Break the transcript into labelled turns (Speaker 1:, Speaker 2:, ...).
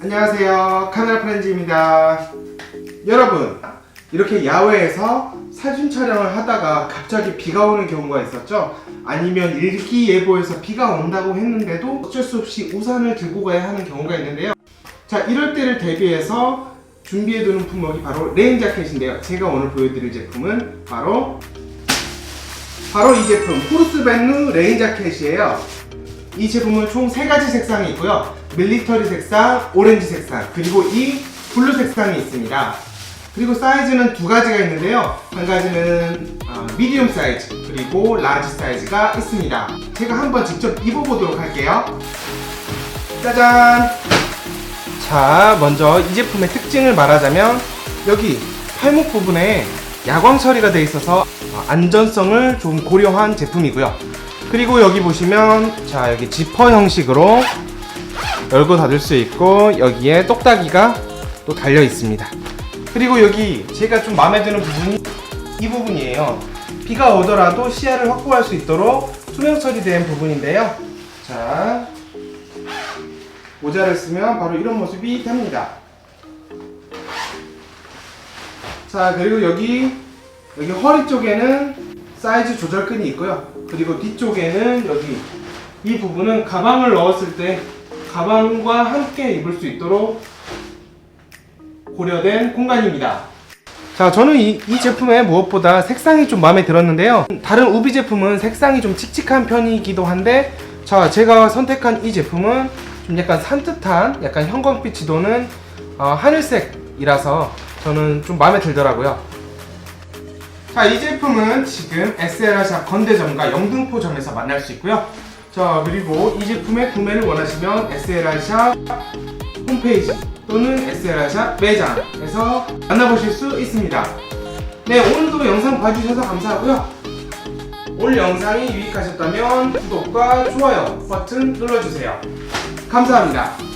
Speaker 1: 안녕하세요. 카메라 프렌즈입니다. 여러분, 이렇게 야외에서 사진 촬영을 하다가 갑자기 비가 오는 경우가 있었죠? 아니면 일기예보에서 비가 온다고 했는데도 어쩔 수 없이 우산을 들고 가야 하는 경우가 있는데요. 자, 이럴 때를 대비해서 준비해두는 품목이 바로 레인 자켓인데요. 제가 오늘 보여드릴 제품은 바로 바로 이 제품 후르스벤누 레인 자켓이에요. 이 제품은 총세 가지 색상이 있고요. 밀리터리 색상, 오렌지 색상, 그리고 이 블루 색상이 있습니다. 그리고 사이즈는 두 가지가 있는데요. 한 가지는 어, 미디움 사이즈, 그리고 라지 사이즈가 있습니다. 제가 한번 직접 입어보도록 할게요. 짜잔! 자, 먼저 이 제품의 특징을 말하자면 여기 팔목 부분에 야광 처리가 되어 있어서 어, 안전성을 좀 고려한 제품이고요. 그리고 여기 보시면 자 여기 지퍼 형식으로 열고 닫을 수 있고 여기에 똑딱이가 또 달려 있습니다. 그리고 여기 제가 좀 마음에 드는 부분이 이 부분이에요. 비가 오더라도 시야를 확보할 수 있도록 투명 처리된 부분인데요. 자 모자를 쓰면 바로 이런 모습이 됩니다. 자 그리고 여기 여기 허리 쪽에는 사이즈 조절끈이 있고요. 그리고 뒤쪽에는 여기 이 부분은 가방을 넣었을 때 가방과 함께 입을 수 있도록 고려된 공간입니다. 자, 저는 이, 이 제품의 무엇보다 색상이 좀 마음에 들었는데요. 다른 우비 제품은 색상이 좀 칙칙한 편이기도 한데, 자, 제가 선택한 이 제품은 좀 약간 산뜻한, 약간 형광빛이 도는 어, 하늘색이라서 저는 좀 마음에 들더라고요. 자, 이 제품은 지금 SLR샵 건대점과 영등포점에서 만날 수 있고요. 자, 그리고 이 제품의 구매를 원하시면 SLR샵 홈페이지 또는 SLR샵 매장에서 만나보실 수 있습니다. 네, 오늘도 영상 봐주셔서 감사하고요. 오늘 영상이 유익하셨다면 구독과 좋아요 버튼 눌러주세요. 감사합니다.